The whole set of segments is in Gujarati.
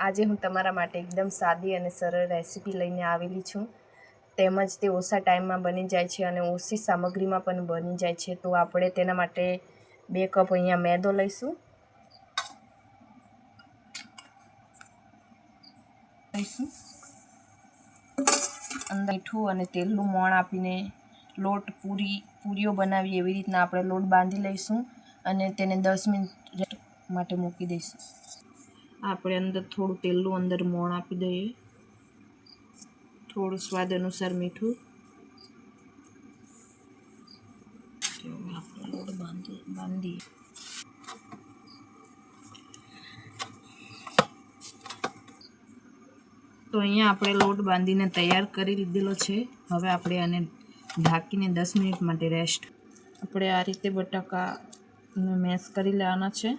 આજે હું તમારા માટે એકદમ સાદી અને સરળ રેસીપી લઈને આવેલી છું. તેમજ તે ઓછા ટાઈમમાં બની જાય છે અને ઓછી સામગ્રીમાં પણ બની જાય છે. તો આપણે તેના માટે બે કપ અહીંયા મેદો લઈશું. લઈશું. અંદર મીઠું અને તેલનું મોણ આપીને લોટ પૂરી, પૂરીઓ બનાવી એવી રીતના આપણે લોટ બાંધી લઈશું અને તેને દસ મિનિટ માટે મૂકી દઈશું. આપણે અંદર થોડું તેલનું અંદર મોણ આપી દઈએ. થોડું સ્વાદ અનુસાર મીઠું. લોટ બાંધી, બાંધીએ. તો અહીંયા આપણે લોટ બાંધીને તૈયાર કરી લીધેલો છે. હવે આપણે આને ઢાંકીને દસ મિનિટ માટે રેસ્ટ આપણે આ રીતે બટાકાને મેશ કરી લેવાના છે.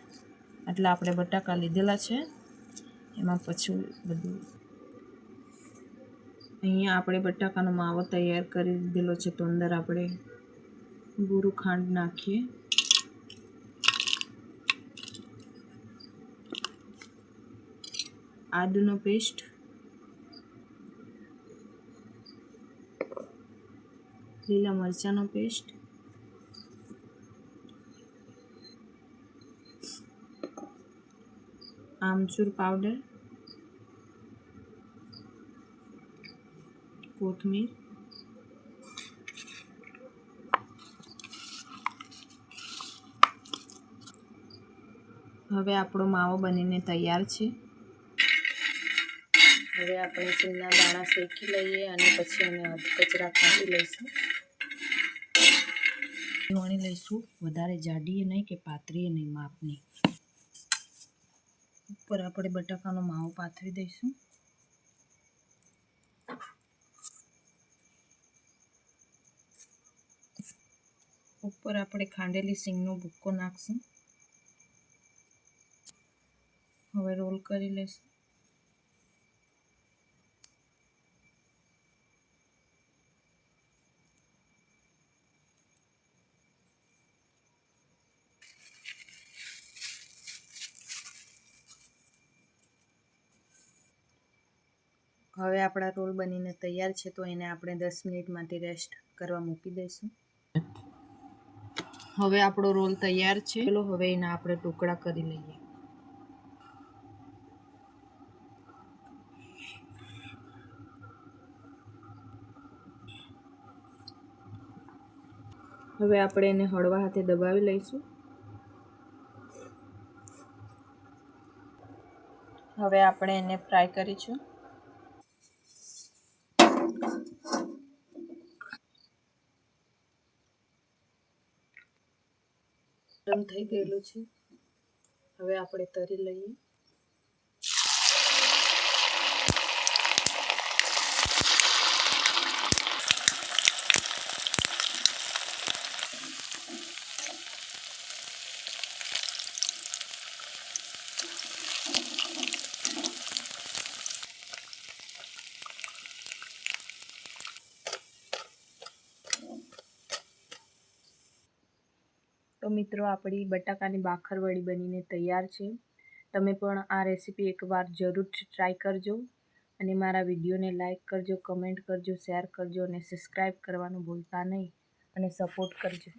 એટલે આપણે બટાકા લીધેલા છે. એમાં પછી બધું અહીંયા આપણે બટાકાનો માવો તૈયાર કરી દીધેલો છે તો અંદર આપણે ગુરુ ખાંડ નાખીએ. આદુનો પેસ્ટ. લીલા મરચાંનો પેસ્ટ. આમચૂર પાવડર કોથમીર, હવે આપણો માવો બનીને તૈયાર છે. હવે આપણે સિંગના દાણા શેકી લઈએ અને પછી એને કચરા કાઢી લઈશું. વણી લઈશું. વધારે જાડીએ નહીં કે પાતળીએ નહીં, માપની. ઉપર આપણે બટાકાનો માવો પાથરી દઈશું. ઉપર આપણે ખાંડેલી સિંગનો ભૂક્કો નાખશું. હવે રોલ કરી લઈશું હવે આપણા રોલ બનીને તૈયાર છે, તો એને આપણે દસ મિનિટ માટે રેસ્ટ કરવા મૂકી દઈશું. હવે આપણો રોલ તૈયાર છે. ચલો, હવે એના આપણે ટુકડા કરી લઈએ. હવે આપણે એને હળવા હાથે દબાવી લઈશું. હવે આપણે એને ફ્રાય કરીશું. ગરમ થઈ ગયેલું છે. હવે આપણે તરી લઈએ. મિત્રો, આપણી બટાકાની બાખરવડી બનીને તૈયાર છે. તમે પણ આ રેસીપી એકવાર જરૂર ટ્રાય કરજો અને મારા વિડીયોને લાઇક કરજો કમેન્ટ કરજો શેર કરજો અને સબસ્ક્રાઈબ કરવાનું ભૂલતા નહીં અને સપોર્ટ કરજો.